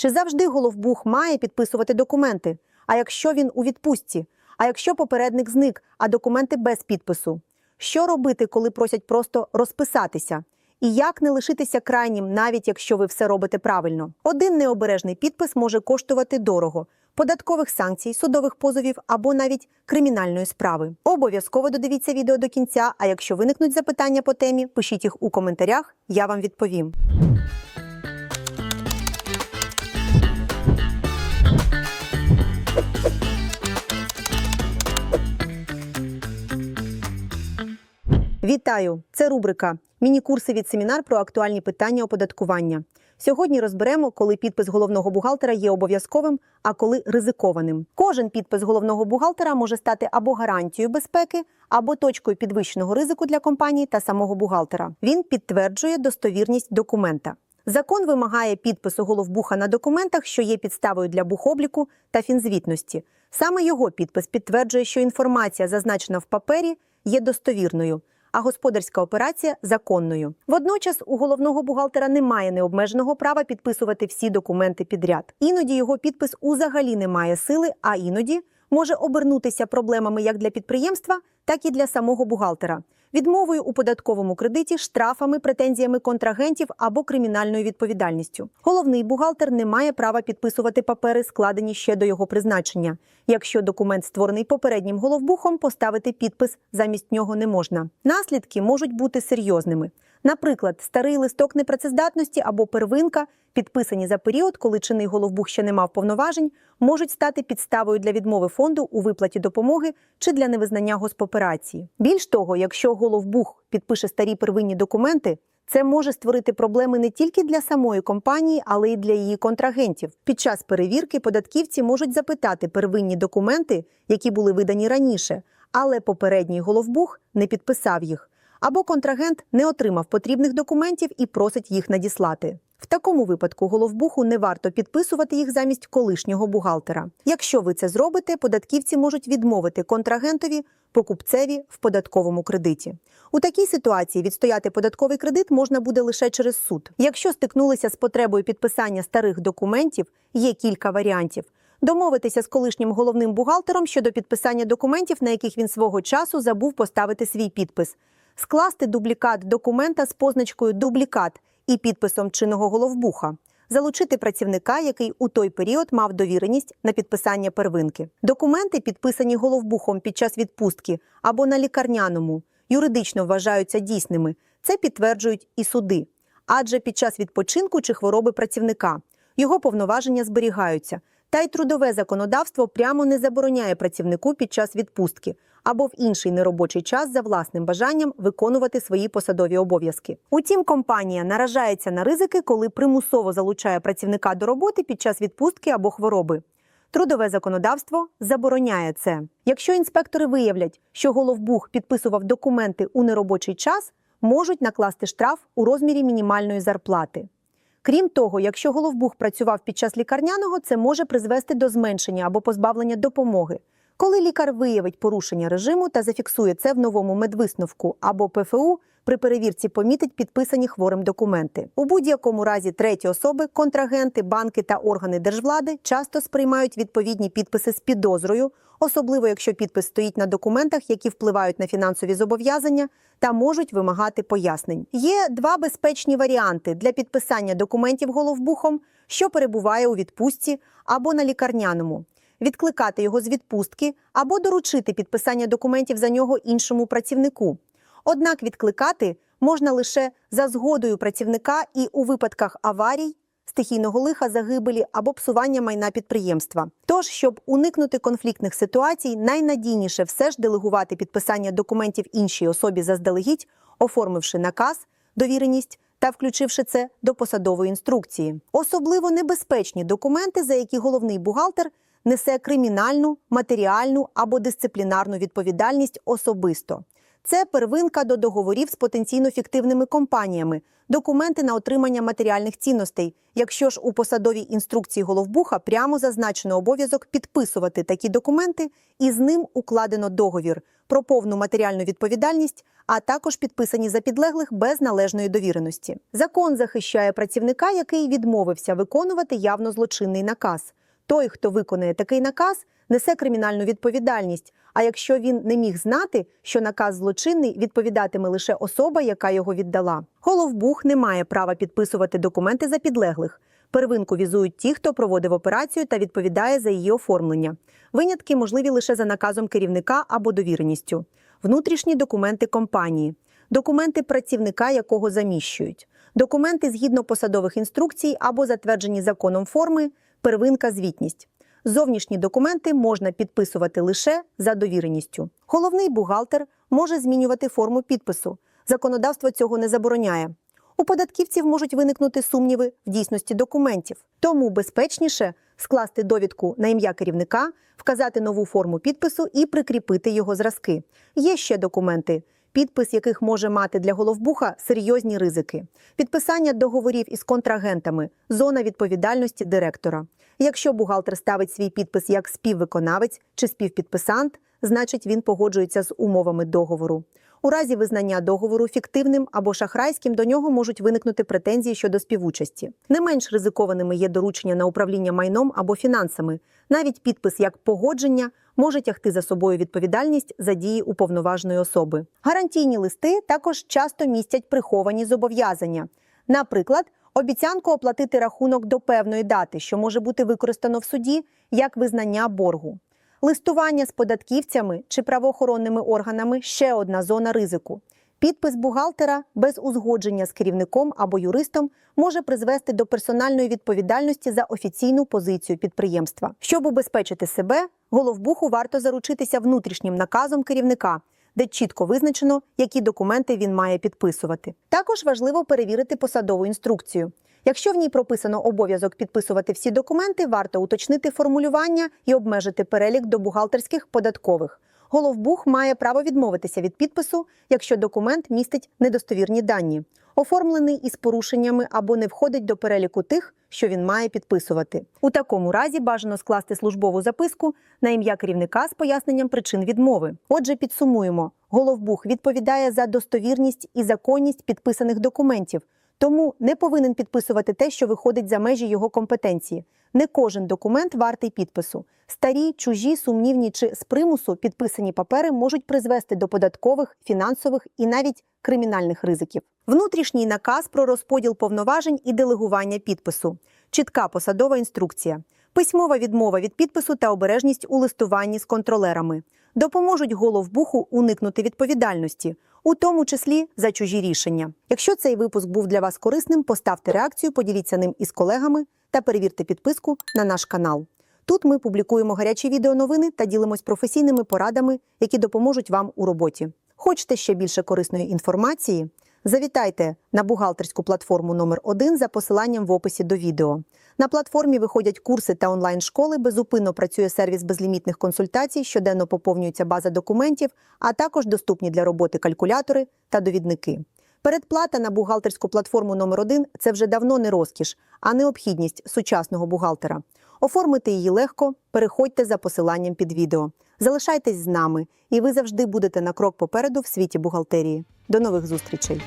Чи завжди головбух має підписувати документи? А якщо він у відпустці? А якщо попередник зник, а документи без підпису? Що робити, коли просять просто розписатися? І як не лишитися крайнім, навіть якщо ви все робите правильно? Один необережний підпис може коштувати дорого. Податкових санкцій, судових позовів або навіть кримінальної справи. Обов'язково додивіться відео до кінця. А якщо виникнуть запитання по темі, пишіть їх у коментарях, я вам відповім. Вітаю! Це рубрика Міні-курси від семінар про актуальні питання оподаткування. Сьогодні розберемо, коли підпис головного бухгалтера є обов'язковим, а коли ризикованим. Кожен підпис головного бухгалтера може стати або гарантією безпеки, або точкою підвищеного ризику для компанії та самого бухгалтера. Він підтверджує достовірність документа. Закон вимагає підпису головбуха на документах, що є підставою для бухобліку та фінзвітності. Саме його підпис підтверджує, що інформація, зазначена в папері, є достовірною, а господарська операція законною. Водночас у головного бухгалтера немає необмеженого права підписувати всі документи підряд. Іноді його підпис узагалі не має сили, а іноді може обернутися проблемами як для підприємства, так і для самого бухгалтера. Відмовою у податковому кредиті, штрафами, претензіями контрагентів або кримінальною відповідальністю. Головний бухгалтер не має права підписувати папери, складені ще до його призначення. Якщо документ створений попереднім головбухом, поставити підпис замість нього не можна. Наслідки можуть бути серйозними. Наприклад, старий листок непрацездатності або первинка, підписані за період, коли чинний головбух ще не мав повноважень, можуть стати підставою для відмови фонду у виплаті допомоги чи для невизнання госпоперації. Більш того, якщо головбух підпише старі первинні документи, це може створити проблеми не тільки для самої компанії, але й для її контрагентів. Під час перевірки податківці можуть запитати первинні документи, які були видані раніше, але попередній головбух не підписав їх. Або контрагент не отримав потрібних документів і просить їх надіслати. В такому випадку головбуху не варто підписувати їх замість колишнього бухгалтера. Якщо ви це зробите, податківці можуть відмовити контрагентові, покупцеві в податковому кредиті. У такій ситуації відстояти податковий кредит можна буде лише через суд. Якщо стикнулися з потребою підписання старих документів, є кілька варіантів. Домовитися з колишнім головним бухгалтером щодо підписання документів, на яких він свого часу забув поставити свій підпис, скласти дублікат документа з позначкою дублікат і підписом чинного головбуха, залучити працівника, який у той період мав довіреність на підписання первинки. Документи, підписані головбухом під час відпустки або на лікарняному, юридично вважаються дійсними. Це підтверджують і суди. Адже під час відпочинку чи хвороби працівника його повноваження зберігаються. Та й трудове законодавство прямо не забороняє працівнику під час відпустки або в інший неробочий час за власним бажанням виконувати свої посадові обов'язки. Утім, компанія наражається на ризики, коли примусово залучає працівника до роботи під час відпустки або хвороби. Трудове законодавство забороняє це. Якщо інспектори виявлять, що головбух підписував документи у неробочий час, можуть накласти штраф у розмірі мінімальної зарплати. Крім того, якщо головбух працював під час лікарняного, це може призвести до зменшення або позбавлення допомоги. Коли лікар виявить порушення режиму та зафіксує це в новому медвисновку або ПФУ, при перевірці помітить підписані хворим документи. У будь-якому разі треті особи, контрагенти, банки та органи держвлади часто сприймають відповідні підписи з підозрою, особливо якщо підпис стоїть на документах, які впливають на фінансові зобов'язання та можуть вимагати пояснень. Є два безпечні варіанти для підписання документів головбухом, що перебуває у відпустці або на лікарняному. Відкликати його з відпустки або доручити підписання документів за нього іншому працівнику. Однак відкликати можна лише за згодою працівника і у випадках аварій, стихійного лиха, загибелі або псування майна підприємства. Тож, щоб уникнути конфліктних ситуацій, найнадійніше все ж делегувати підписання документів іншій особі заздалегідь, оформивши наказ, довіреність та включивши це до посадової інструкції. Особливо небезпечні документи, за які головний бухгалтер несе кримінальну, матеріальну або дисциплінарну відповідальність особисто. Це первинка до договорів з потенційно фіктивними компаніями, документи на отримання матеріальних цінностей. Якщо ж у посадовій інструкції головбуха прямо зазначено обов'язок підписувати такі документи, і з ним укладено договір про повну матеріальну відповідальність а також підписані за підлеглих без належної довіреності. Закон захищає працівника, який відмовився виконувати явно злочинний наказ. Той, хто виконує такий наказ, несе кримінальну відповідальність. А якщо він не міг знати, що наказ злочинний, відповідатиме лише особа, яка його віддала. Головбух не має права підписувати документи за підлеглих. Первинку візують ті, хто проводив операцію та відповідає за її оформлення. Винятки можливі лише за наказом керівника або довіреністю. Внутрішні документи компанії, документи працівника, якого заміщують, документи згідно посадових інструкцій або затверджені законом форми, первинка звітність. Зовнішні документи можна підписувати лише за довіреністю. Головний бухгалтер може змінювати форму підпису. Законодавство цього не забороняє. У податківців можуть виникнути сумніви в дійсності документів, тому безпечніше скласти довідку на ім'я керівника, вказати нову форму підпису і прикріпити його зразки. Є ще документи, підпис яких може мати для головбуха серйозні ризики, підписання договорів із контрагентами, зона відповідальності директора. Якщо бухгалтер ставить свій підпис як співвиконавець чи співпідписант, значить він погоджується з умовами договору. У разі визнання договору фіктивним або шахрайським до нього можуть виникнути претензії щодо співучасті. Не менш ризикованими є доручення на управління майном або фінансами. Навіть підпис як погодження може тягти за собою відповідальність за дії уповноваженої особи. Гарантійні листи також часто містять приховані зобов'язання. Наприклад, обіцянку оплатити рахунок до певної дати, що може бути використано в суді як визнання боргу. Листування з податківцями чи правоохоронними органами ще одна зона ризику. Підпис бухгалтера без узгодження з керівником або юристом може призвести до персональної відповідальності за офіційну позицію підприємства. Щоб убезпечити себе, головбуху варто заручитися внутрішнім наказом керівника, де чітко визначено, які документи він має підписувати. Також важливо перевірити посадову інструкцію. Якщо в ній прописано обов'язок підписувати всі документи, варто уточнити формулювання і обмежити перелік до бухгалтерських податкових. Головбух має право відмовитися від підпису, якщо документ містить недостовірні дані, оформлений із порушеннями або не входить до переліку тих, що він має підписувати. У такому разі бажано скласти службову записку на ім'я керівника з поясненням причин відмови. Отже, підсумуємо: головбух відповідає за достовірність і законність підписаних документів. Тому не повинен підписувати те, що виходить за межі його компетенції. Не кожен документ вартий підпису. Старі, чужі, сумнівні чи з примусу підписані папери можуть призвести до податкових, фінансових і навіть кримінальних ризиків. Внутрішній наказ про розподіл повноважень і делегування підпису, чітка посадова інструкція, письмова відмова від підпису та обережність у листуванні з контролерами допоможуть головбуху уникнути відповідальності, у тому числі за чужі рішення. Якщо цей випуск був для вас корисним, поставте реакцію, поділіться ним із колегами та перевірте підписку на наш канал. Тут ми публікуємо гарячі відеоновини та ділимось професійними порадами, які допоможуть вам у роботі. Хочете ще більше корисної інформації? Завітайте на бухгалтерську платформу номер 1 за посиланням в описі до відео. На платформі виходять курси та онлайн-школи, безупинно працює сервіс безлімітних консультацій, щоденно поповнюється база документів, а також доступні для роботи калькулятори та довідники. Передплата на бухгалтерську платформу номер 1 – це вже давно не розкіш, а необхідність сучасного бухгалтера. Оформити її легко, переходьте за посиланням під відео. Залишайтесь з нами, і ви завжди будете на крок попереду в світі бухгалтерії. До нових зустрічей!